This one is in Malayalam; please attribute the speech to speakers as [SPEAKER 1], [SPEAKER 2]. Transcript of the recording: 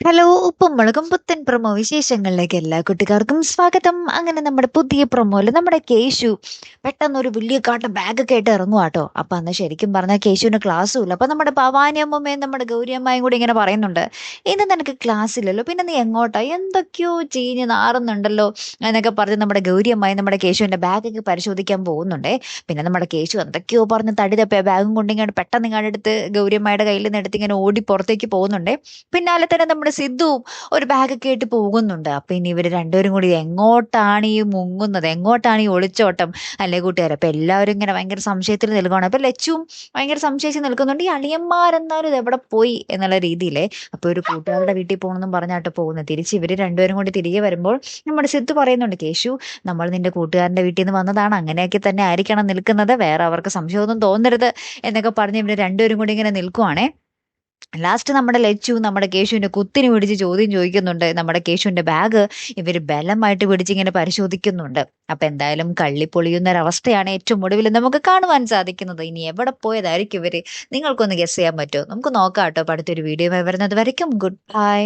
[SPEAKER 1] ഹലോ ഉപ്പും മുളകും പുത്തൻ പ്രൊമോ വിശേഷങ്ങളിലേക്ക് എല്ലാ കുട്ടികാർക്കും സ്വാഗതം. അങ്ങനെ നമ്മുടെ പുതിയ പ്രൊമോയിൽ നമ്മുടെ കേശു പെട്ടെന്ന് ഒരു വലിയ കാട്ട ബാഗൊക്കെ ആയിട്ട് ഇറങ്ങുവാട്ടോ അപ്പൊ അന്ന് ശരിക്കും പറഞ്ഞാൽ കേശുവിന് ക്ലാസ്സും ഇല്ല. അപ്പൊ നമ്മുടെ ഭവാനി അമ്മമ്മയും നമ്മുടെ ഗൗരി അമ്മയും കൂടി ഇങ്ങനെ പറയുന്നുണ്ട് ഇന്ന് നിനക്ക് ക്ലാസ് ഇല്ലല്ലോ. പിന്നെ നീ എങ്ങോട്ടാ? എന്തൊക്കെയോ ചീഞ്ഞ് നാറുന്നുണ്ടല്ലോ എന്നൊക്കെ പറഞ്ഞ് നമ്മുടെ ഗൗരി അമ്മയും നമ്മുടെ കേശുവിന്റെ ബാഗൊക്കെ പരിശോധിക്കാൻ പോകുന്നുണ്ടേ. പിന്നെ നമ്മുടെ കേശു എന്തൊക്കെയോ പറഞ്ഞ് തടി ബാഗും കൊണ്ടിങ്ങനെ പെട്ടെന്ന് ഗൗരിയമ്മയുടെ കയ്യിൽ നിന്ന് എടുത്ത് ഇങ്ങനെ ഓടി പുറത്തേക്ക് പോകുന്നുണ്ടേ. പിന്നാലെ തന്നെ നമ്മുടെ സിദ്ധുവും ഒരു ബാഗൊക്കെ ആയിട്ട് പോകുന്നുണ്ട്. അപ്പൊ ഇനി ഇവർ രണ്ടുപേരും കൂടി എങ്ങോട്ടാണ് ഈ മുങ്ങുന്നത്? എങ്ങോട്ടാണ് ഈ ഒളിച്ചോട്ടം? അല്ലേ കൂട്ടുകാരെ? അപ്പൊ എല്ലാവരും ഇങ്ങനെ ഭയങ്കര സംശയത്തിൽ നിൽക്കുകയാണ് അപ്പൊ ലച്ചുവും ഭയങ്കര സംശയിച്ച് നിൽക്കുന്നുണ്ട്. ഈ അളിയന്മാരെന്നാലും ഇത് എവിടെ പോയി എന്നുള്ള രീതിയിലേ അപ്പൊ ഒരു കൂട്ടുകാരുടെ വീട്ടിൽ പോകണമെന്നും പറഞ്ഞാട്ട് പോകുന്നത് തിരിച്ച് ഇവർ രണ്ടുപേരും കൂടി തിരികെ വരുമ്പോൾ നമ്മുടെ സിദ്ധു പറയുന്നുണ്ട് കേശു നമ്മൾ നിന്റെ കൂട്ടുകാരന്റെ വീട്ടിൽ നിന്ന് വന്നതാണ്. അങ്ങനെയൊക്കെ തന്നെ ആയിരിക്കണം നിൽക്കുന്നത്. വേറെ അവർക്ക് സംശയമൊന്നും തോന്നരുത് എന്നൊക്കെ പറഞ്ഞ് ഇവർ രണ്ടുപേരും കൂടി ഇങ്ങനെ നിൽക്കുവാണേ. ലാസ്റ്റ് നമ്മുടെ ലച്ചു നമ്മുടെ കേശുവിന്റെ കുത്തിന് പിടിച്ച് ചോദ്യം ചോദിക്കുന്നുണ്ട്. നമ്മുടെ കേശുവിന്റെ ബാഗ് ഇവർ ബലമായിട്ട് പിടിച്ചിങ്ങനെ പരിശോധിക്കുന്നുണ്ട്. അപ്പം എന്തായാലും കള്ളി പൊളിയുന്ന ഒരവസ്ഥയാണ് ഏറ്റവും ഒടുവിൽ നമുക്ക് കാണുവാൻ സാധിക്കുന്നത്. ഇനി എവിടെ പോയതായിരിക്കും ഇവർ നിങ്ങൾക്കൊന്ന് ഗസ് ചെയ്യാൻ പറ്റുമോ? നമുക്ക് നോക്കാം കേട്ടോ. അടുത്തൊരു വീഡിയോ വരുന്നത് വരയ്ക്കും. Good bye